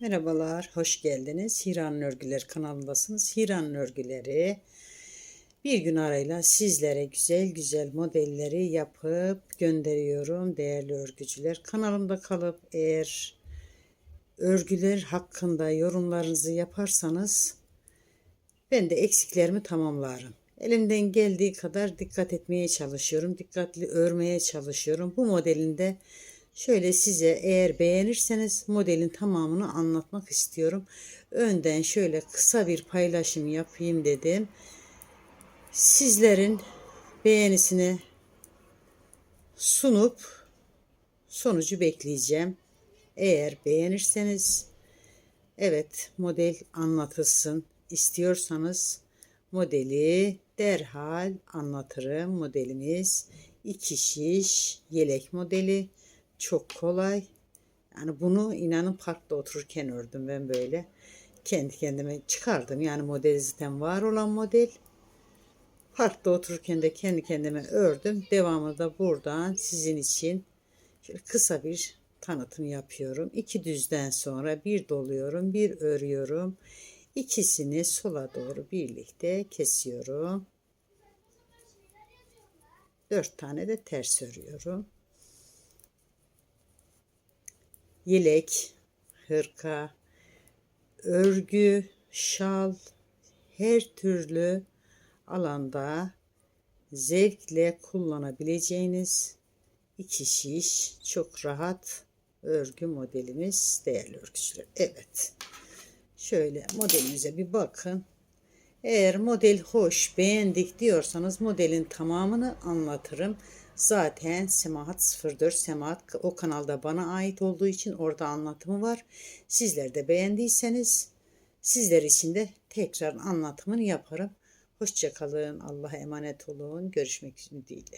Merhabalar, hoş geldiniz. Hiran Örgüler kanalındasınız. Hiran Örgüleri bir gün arayla sizlere güzel güzel modelleri yapıp gönderiyorum değerli örgücüler. Kanalımda kalıp eğer örgüler hakkında yorumlarınızı yaparsanız ben de eksiklerimi tamamlarım. Elimden geldiği kadar dikkat etmeye çalışıyorum. Dikkatli örmeye çalışıyorum. Bu modelinde şöyle size eğer beğenirseniz modelin tamamını anlatmak istiyorum. Önden şöyle kısa bir paylaşım yapayım dedim. Sizlerin beğenisini sunup sonucu bekleyeceğim. Eğer beğenirseniz evet model anlatılsın istiyorsanız modeli derhal anlatırım. Modelimiz iki şiş yelek modeli. Çok kolay. Yani bunu inanın parkta otururken ördüm ben böyle. Kendi kendime çıkardım. Yani model zaten var olan model. Parkta otururken de kendi kendime ördüm. Devamı da buradan sizin için şöyle kısa bir tanıtım yapıyorum. İki düzden sonra bir doluyorum, bir örüyorum. İkisini sola doğru birlikte kesiyorum. Dört tane de ters örüyorum. Yelek, hırka, örgü, şal, her türlü alanda zevkle kullanabileceğiniz iki şiş çok rahat örgü modelimiz değerli örgücüler. Evet. Şöyle modelimize bir bakın. Eğer model hoş, beğendik diyorsanız modelin tamamını anlatırım. Zaten Semahat 04 Semahat o kanalda bana ait olduğu için orada anlatımı var. Sizler de beğendiyseniz sizler için de tekrar anlatımını yaparım. Hoşçakalın. Allah'a emanet olun. Görüşmek ümidiyle.